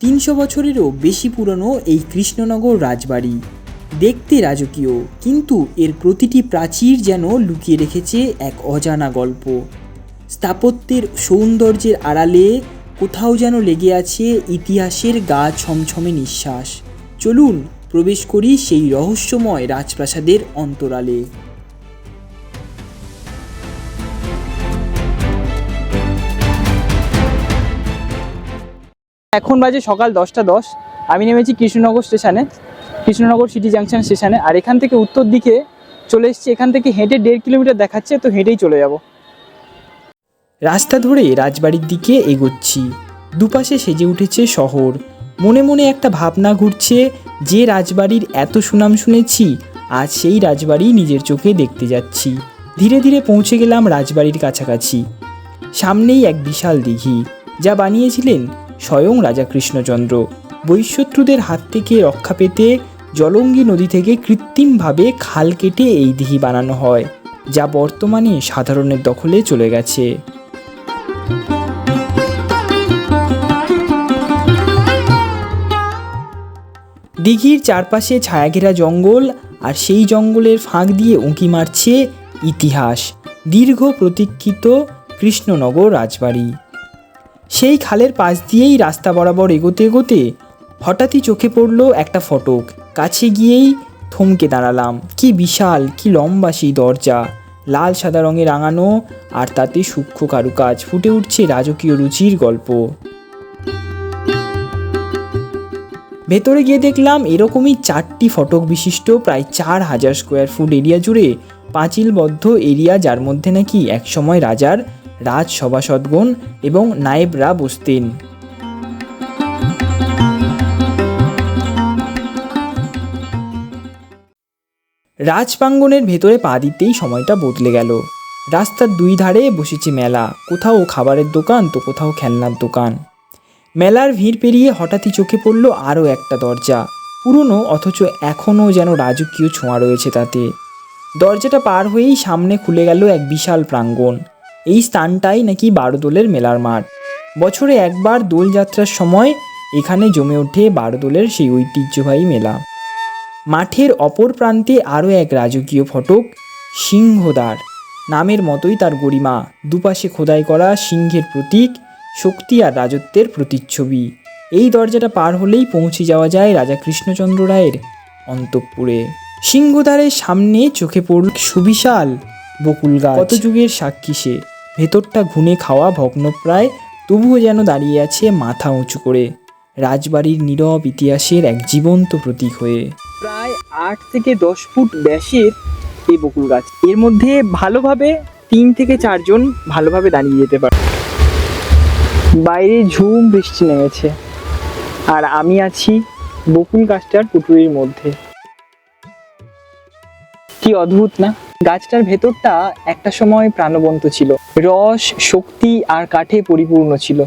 তিনশো বছরেরও বেশি পুরনো এই কৃষ্ণনগর রাজবাড়ি। দেখতে রাজকীয়, কিন্তু এর প্রতিটি প্রাচীর যেন লুকিয়ে রেখেছে এক অজানা গল্প। স্থাপত্যের সৌন্দর্যের আড়ালে কোথাও যেন লেগে আছে ইতিহাসের গা ছমছমে নিঃশ্বাস। চলুন, প্রবেশ করি সেই রহস্যময় রাজপ্রাসাদের অন্তরালে। এখন বাজে সকাল দশটা দশ। আমি নেমেছি কৃষ্ণনগর স্টেশনে, কৃষ্ণনগর সিটি জাংশন স্টেশনে, আর এখান থেকে উত্তর দিকে চলে এসেছি। এখান থেকে হেঁটে দেড় কিলোমিটার দেখাচ্ছে, তো হেঁটেই চলে যাব। রাস্তা ধরে রাজবাড়ির দিকে এগোচ্ছি। দুপাশে সেজে উঠেছে শহর। মনে মনে একটা ভাবনা ঘুরছে, যে রাজবাড়ির এত সুনাম শুনেছি, আজ সেই রাজবাড়ি নিজের চোখে দেখতে যাচ্ছি। ধীরে ধীরে পৌঁছে গেলাম রাজবাড়ির কাছাকাছি। সামনেই এক বিশাল দিঘি, যা বানিয়েছিলেন স্বয়ং রাজা কৃষ্ণচন্দ্র। বৈশ্যত্রুদের হাত থেকে রক্ষা পেতে জলঙ্গি নদী থেকে কৃত্রিমভাবে খাল কেটে এই দিঘি বানানো হয়, যা বর্তমানে সাধারণের দখলে চলে গেছে। দিঘির চারপাশে ছায়াঘেরা জঙ্গল আর সেই জঙ্গলের ফাঁক দিয়ে উঁকি মারছে ইতিহাস, দীর্ঘ প্রতীক্ষিত কৃষ্ণনগর রাজবাড়ি। সেই খালের পাশ দিয়েই রাস্তা বরাবর এগোতে এগোতে হঠাৎই চোখে পড়ল একটা ফটক। কাছে গিয়েই থমকে দাঁড়ালাম। কি বিশাল, কি লম্বা সেই দরজা। লাল সাদা রঙে রাঙানো আর তাতে সূক্ষ্ম কারুকাজ, ফুটে উঠছে রাজকীয় রুচির গল্প। ভেতরে গিয়ে দেখলাম এরকমই চারটি ফটক বিশিষ্ট, প্রায় চার হাজার স্কোয়ার ফুট এরিয়া জুড়ে পাঁচিলবদ্ধ এরিয়া যার মধ্যে নাকি একসময় রাজার রাজ সভাসদগণ এবং নায়েবরা বসতেন রাজপ্রাঙ্গনের ভেতরে পা দিতেই সময়টা বদলে গেল। রাস্তার দুই ধারে বসেছে মেলা। কোথাও খাবারের দোকান, তো কোথাও খেলনার দোকান। মেলার ভিড় পেরিয়ে হঠাৎই চোখে পড়ল আরও একটা দরজা। পুরনো, অথচ এখনও যেন রাজকীয় ছোঁয়া রয়েছে তাতে। দরজাটা পার হয়েই সামনে খুলে গেল এক বিশাল প্রাঙ্গণ। এই স্থানটাই নাকি বারোদোলের মেলার মাঠ। বছরে একবার দোলযাত্রার সময় এখানে জমে ওঠে বারোদোলের সেই ঐতিহ্যবাহী মেলা। মাঠের অপর প্রান্তে আরও এক রাজকীয় ফটক, সিংহদ্বার। নামের মতোই তার গরিমা। দুপাশে খোদাই করা সিংহের প্রতীক, শক্তি আর রাজত্বের প্রতিচ্ছবি। এই দরজাটা পার হলেই পৌঁছে যাওয়া যায় রাজা কৃষ্ণচন্দ্র রায়ের অন্তঃপুরে। সিংহদ্বারের সামনে চোখে পড়ল সুবিশাল বকুল গাছ। কত যুগের সাক্ষী সে। ভেতরটা ঘুনে খাওয়া ভগ্নপ্রায় তবুও যেন দাঁড়িয়ে আছে মাথা উঁচু করে। রাজবাড়ির নীরব ইতিহাসের এক জীবন্ত প্রতীক হয়ে। প্রায় আট থেকে দশ ফুট ব্যাসের এই বকুল গাছ। এর মধ্যে ভালোভাবে তিন থেকে চারজন ভালোভাবে দাঁড়িয়ে যেতে পারে। বাইরে ঝুম বৃষ্টি নেমেছে। আর আমি আছি বকুল গাছটার পুটুরির মধ্যে। কি অদ্ভুত না? গাছটার ভেতরটা একটা সময় প্রাণবন্ত ছিল। রস, শক্তি আর কাঠে পরিপূর্ণ ছিল।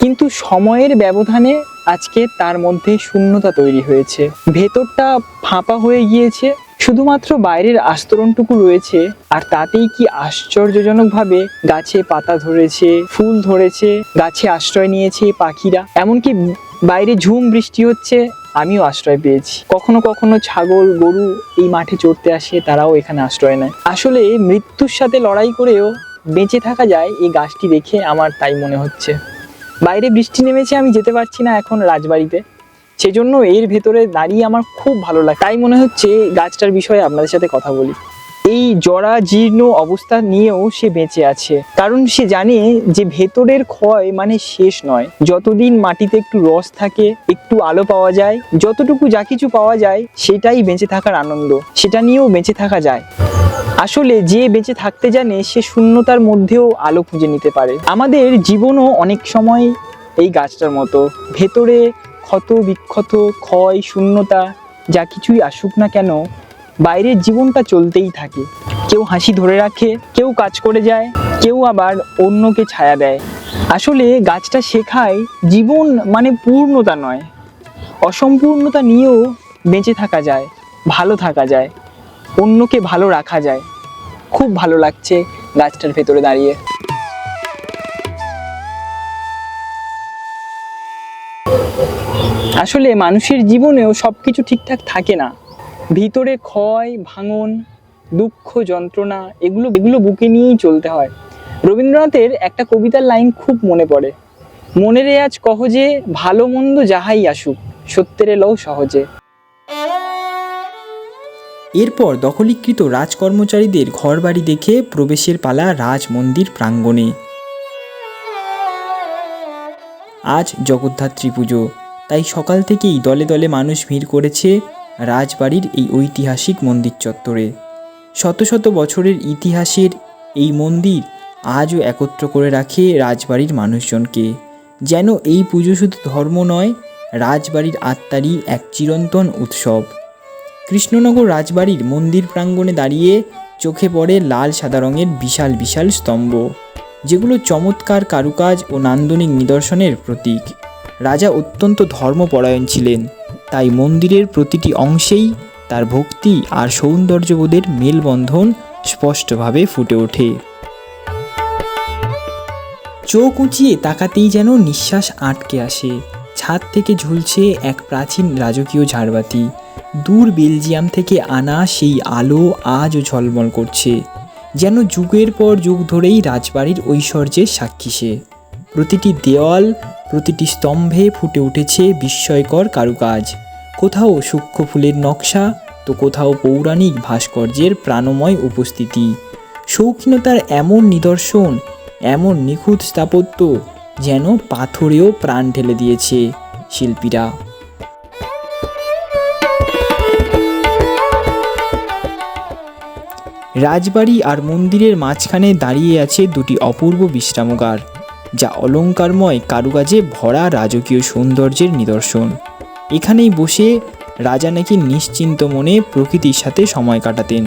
কিন্তু সময়ের ব্যবধানে আজকে তার মধ্যে শূন্যতা তৈরি হয়েছে। ভেতরটা ফাঁপা হয়ে গিয়েছে। শুধুমাত্র বাইরের আস্তরণটুকু রয়েছে। আর তাতেই কি আশ্চর্যজনকভাবে গাছে পাতা ধরেছে, ফুল ধরেছে, গাছে আশ্রয় নিয়েছে পাখিরা। এমনকি বাইরে ঝুম বৃষ্টি হচ্ছে। আমিও আশ্রয় পেয়েছি। কখনো কখনো ছাগল, গরু এই মাঠে চড়তে আসে, তারাও এখানে আশ্রয় নেয়। আসলে মৃত্যুর সাথে লড়াই করেও বেঁচে থাকা যায় এই গাছটি দেখে আমার তাই মনে হচ্ছে। বাইরে বৃষ্টি নেমেছে, আমি যেতে পারছি না এখন রাজবাড়িতে। সেজন্য এর ভেতরে দাঁড়িয়ে আমার খুব ভালো লাগে। তাই মনে হচ্ছে গাছটার বিষয়ে আপনাদের সাথে কথা বলি। এই জরা জীর্ণ অবস্থা নিয়েও সে বেঁচে আছে। কারণ সে জানে যে ভেতরের ক্ষয় মানে শেষ নয়। যতদিন মাটিতে একটু রস থাকে, একটু আলো পাওয়া যায়, যতটুকু যা কিছু পাওয়া যায়, সেটাই বেঁচে থাকার আনন্দ। সেটা নিয়েও বেঁচে থাকা যায়। আসলে যে বেঁচে থাকতে জানে, সে শূন্যতার মধ্যেও আলো খুঁজে নিতে পারে। আমাদের জীবনও অনেক সময় এই গাছটার মতো। ভেতরে ক্ষত, বিক্ষত, ক্ষয়, শূন্যতা, যা কিছুই আসুক না কেন বাইরের জীবনটা চলতেই থাকে। কেউ হাসি ধরে রাখে, কেউ কাজ করে যায়, কেউ আবার অন্যকে ছায়া দেয়। আসলে গাছটা শেখায় জীবন মানে পূর্ণতা নয়। অসম্পূর্ণতা নিয়েও বেঁচে থাকা যায়, ভালো থাকা যায়, অন্যকে ভালো রাখা যায়। খুব ভালো লাগছে গাছটার ভেতরে দাঁড়িয়ে। আসলে মানুষের জীবনেও সব কিছু ঠিকঠাক থাকে না। ভিতরে ক্ষয়, ভাঙন, দুঃখ, যন্ত্রণা, এগুলো এগুলো বুকে নিয়েই চলতে হয়। রবীন্দ্রনাথের একটা কবিতার লাইন খুব মনে পড়ে। মনের আজ কহ যে, ভালো মন্দ যাহাই আসুক, সত্যের লও সহজে। এরপর দখলীকৃত রাজকর্মচারীদের ঘরবাড়ি দেখে প্রবেশের পালা রাজ মন্দির প্রাঙ্গণে। আজ জগদ্ধাত্রী পুজো, তাই সকাল থেকেই দলে দলে মানুষ ভিড় করেছে রাজবাড়ির এই ঐতিহাসিক মন্দির চত্বরে। শত শত বছরের ইতিহাসের এই মন্দির আজও একত্র করে রাখে রাজবাড়ির মানুষজনকে। যেন এই পুজো শুধু ধর্ম নয়, রাজবাড়ির আত্মারই এক চিরন্তন উৎসব। কৃষ্ণনগর রাজবাড়ির মন্দির প্রাঙ্গণে দাঁড়িয়ে চোখে পড়ে লাল সাদা রঙের বিশাল বিশাল স্তম্ভ, যেগুলো চমৎকার কারুকাজ ও নান্দনিক নিদর্শনের প্রতীক। রাজা অত্যন্ত ধর্মপরায়ণ ছিলেন। তাই মন্দিরের প্রতিটি অংশেই তার ভক্তি আর সৌন্দর্যবোধের মেলবন্ধন স্পষ্টভাবে ফুটে ওঠে। চোখ উঁচিয়ে তাকাতেই যেন নিঃশ্বাস আটকে আসে। ছাদ থেকে ঝুলছে এক প্রাচীন রাজকীয় ঝাড়বাতি। দূর বেলজিয়াম থেকে আনা সেই আলো আজও ঝলমল করছে। যেন যুগের পর যুগ ধরেই রাজবাড়ির ঐশ্বর্যের সাক্ষী সে। প্রতিটি দেওয়াল প্রতিটি স্তম্ভে ফুটে উঠেছে বিস্ময়কর কারুকাজ। কোথাও সূক্ষ্ম ফুলের নকশা, তো কোথাও পৌরাণিক ভাস্কর্যের প্রাণময় উপস্থিতি। শৌখিনতার এমন নিদর্শন, এমন নিখুঁত স্থাপত্য যেন পাথরেও প্রাণ ঢেলে দিয়েছে শিল্পীরা। রাজবাড়ি আর মন্দিরের মাঝখানে দাঁড়িয়ে আছে দুটি অপূর্ব বিশ্রামাগার। যা অলঙ্কারময় কারুকাজে ভরা রাজকীয় সৌন্দর্যের নিদর্শন। এখানেই বসে রাজা নাকি নিশ্চিন্ত মনে প্রকৃতির সাথে সময় কাটাতেন।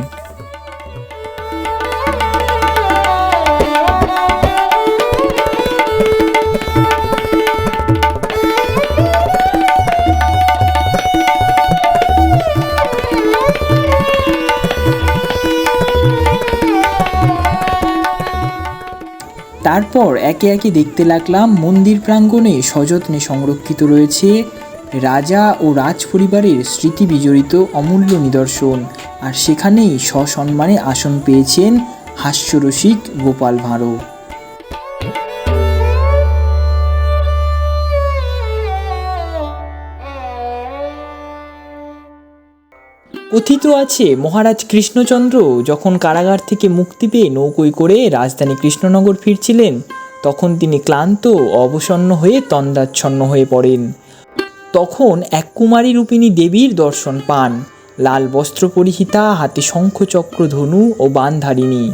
তারপর একে একে দেখতে লাগলাম মন্দির প্রাঙ্গণে সযত্নে সংরক্ষিত রয়েছে রাজা ও রাজ পরিবারের স্মৃতি বিজড়িত অমূল্য নিদর্শন। আর সেখানেই সসম্মানে আসন পেয়েছেন হাস্যরসিক গোপাল ভাঁড়ো কথিত আছে, মহারাজ কৃষ্ণচন্দ্র যখন কারাগার থেকে মুক্তি পেয়ে নৌকোয় করে রাজধানী কৃষ্ণনগর ফিরছিলেন, তখন তিনি ক্লান্ত, অবসন্ন হয়ে তন্দাচ্ছন্ন হয়ে পড়েন। তখন এক কুমারী রূপিণী দেবীর দর্শন পান। লাল বস্ত্র পরিহিতা, হাতে শঙ্খচক্র ধনু ও বানধারিণী।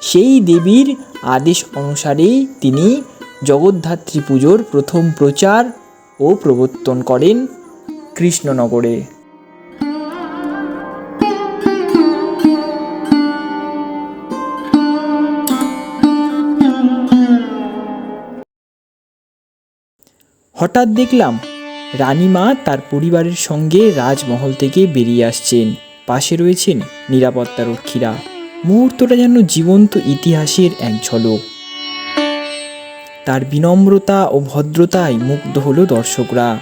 সেই দেবীর আদেশ অনুসারেই তিনি জগদ্ধাত্রী পুজোর প্রথম প্রচার ও প্রবর্তন করেন কৃষ্ণনগরে। হঠাৎ দেখলাম রানীমা তার পরিবারের সঙ্গে রাজমহল থেকে বেরিয়ে আসছেন। পাশে রয়েছেন নিরাপত্তা রক্ষীরা। মুহূর্তটা যেন জীবন্ত ইতিহাসের এক ঝলক। তার বিনম্রতা ও ভদ্রতায় মুগ্ধ হলো দর্শকরা।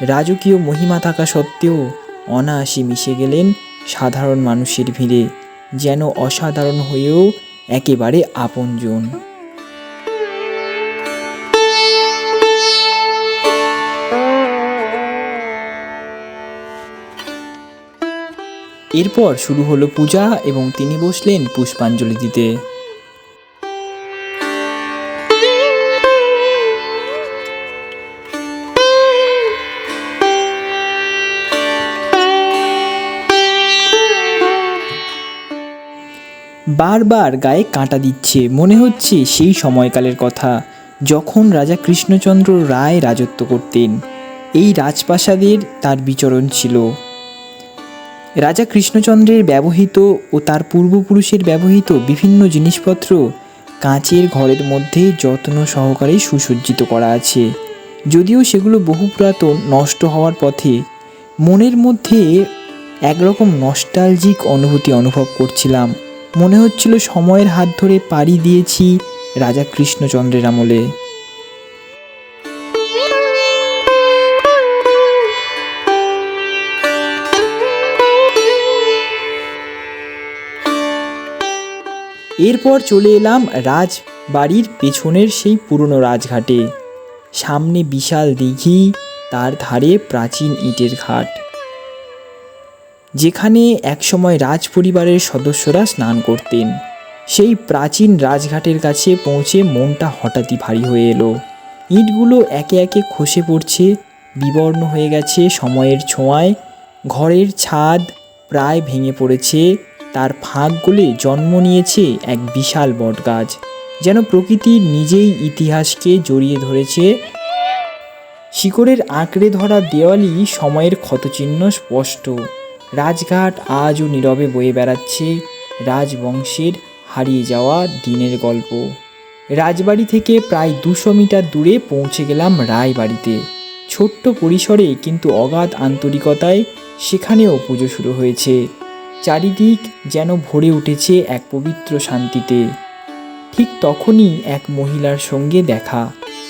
রাজকীয় মহিমা থাকা সত্ত্বেও অনায়াসে মিশে গেলেন সাধারণ মানুষের ভিড়ে, যেন অসাধারণ হয়েও একেবারে আপনজন। এরপর শুরু হলো পূজা এবং তিনি বসলেন পুষ্পাঞ্জলি দিতে। বারবার গায়ে কাঁটা দিচ্ছে, মনে হচ্ছে সেই সময়কালের কথা, যখন রাজা কৃষ্ণচন্দ্র রায় রাজত্ব করতেন। এই রাজপ্রাসাদের তার বিচরণ ছিল। রাজা কৃষ্ণচন্দ্রের ব্যবহৃত ও তার পূর্বপুরুষের ব্যবহৃত বিভিন্ন জিনিসপত্র কাঁচের ঘরের মধ্যে যত্ন সহকারে সুসজ্জিত করা আছে। যদিও সেগুলো বহু পুরাতন, নষ্ট হওয়ার পথে মনের মধ্যে একরকম নস্টালজিক অনুভূতি অনুভব করছিলাম। মনে হচ্ছিল সময়ের হাত ধরে পাড়ি দিয়েছি রাজা কৃষ্ণচন্দ্রের আমলে। এরপর চলে এলাম রাজবাড়ির পেছনের সেই পুরনো রাজঘাটে। সামনে বিশাল দিঘি, তার ধারে প্রাচীন ইটের ঘাট। যেখানে একসময় রাজ পরিবারের সদস্যরা স্নান করতেন। সেই প্রাচীন রাজঘাটের কাছে পৌঁছে মনটা হঠাৎই ভারী হয়ে এলো। ইটগুলো একে একে খসে পড়ছে, বিবর্ণ হয়ে গেছে সময়ের ছোঁয়ায়। ঘরের ছাদ প্রায় ভেঙে পড়েছে তার ফাঁক গলে জন্ম নিয়েছে এক বিশাল বটগাছ, যেন প্রকৃতির নিজেই ইতিহাসকে জড়িয়ে ধরেছে। শিকড়ের আঁকড়ে ধরা দেওয়ালি সময়ের ক্ষতচিহ্ন স্পষ্ট। রাজঘাট আজও নীরবে বয়ে বেড়াচ্ছে, রাজবংশের হারিয়ে যাওয়া দিনের গল্প। রাজবাড়ি থেকে প্রায় দুশো মিটার দূরে পৌঁছে গেলাম রায়বাড়িতে। ছোট্ট পরিসরে কিন্তু অগাধ আন্তরিকতায় সেখানেও পুজো শুরু হয়েছে। চারিদিক যেন ভরে উঠেছে এক পবিত্র শান্তিতে। ঠিক তখনই এক মহিলার সঙ্গে দেখা,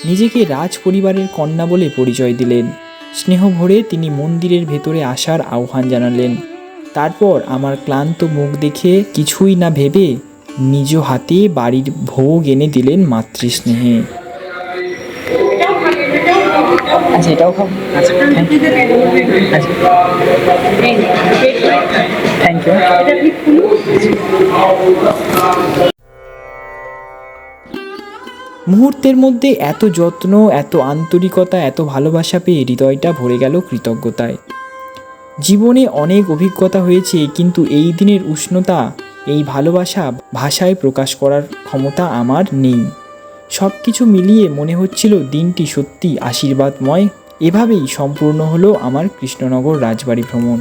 নিজেকে রাজ পরিবারের কন্যা বলে পরিচয় দিলেন। স্নেহ ভরে তিনি মন্দিরের ভেতরে আসার আহ্বান জানালেন। তারপর আমার ক্লান্ত মুখ দেখে কিছুই না ভেবে নিজ হাতে বাড়ির ভোগ এনে দিলেন মাতৃস্নেহে। আচ্ছা এটাও খাব আচ্ছা। থ্যাংক ইউ মুহূর্তের মধ্যে এত যত্ন, এত আন্তরিকতা, এত ভালোবাসা পেয়ে হৃদয়টা ভরে গেল কৃতজ্ঞতায়। জীবনে অনেক অভিজ্ঞতা হয়েছে, কিন্তু এই দিনের উষ্ণতা, এই ভালোবাসা ভাষায় প্রকাশ করার ক্ষমতা আমার নেই। সব কিছু মিলিয়ে মনে হচ্ছিল দিনটি সত্যি আশীর্বাদময়। এভাবেই সম্পূর্ণ হলো আমার কৃষ্ণনগর রাজবাড়ি ভ্রমণ।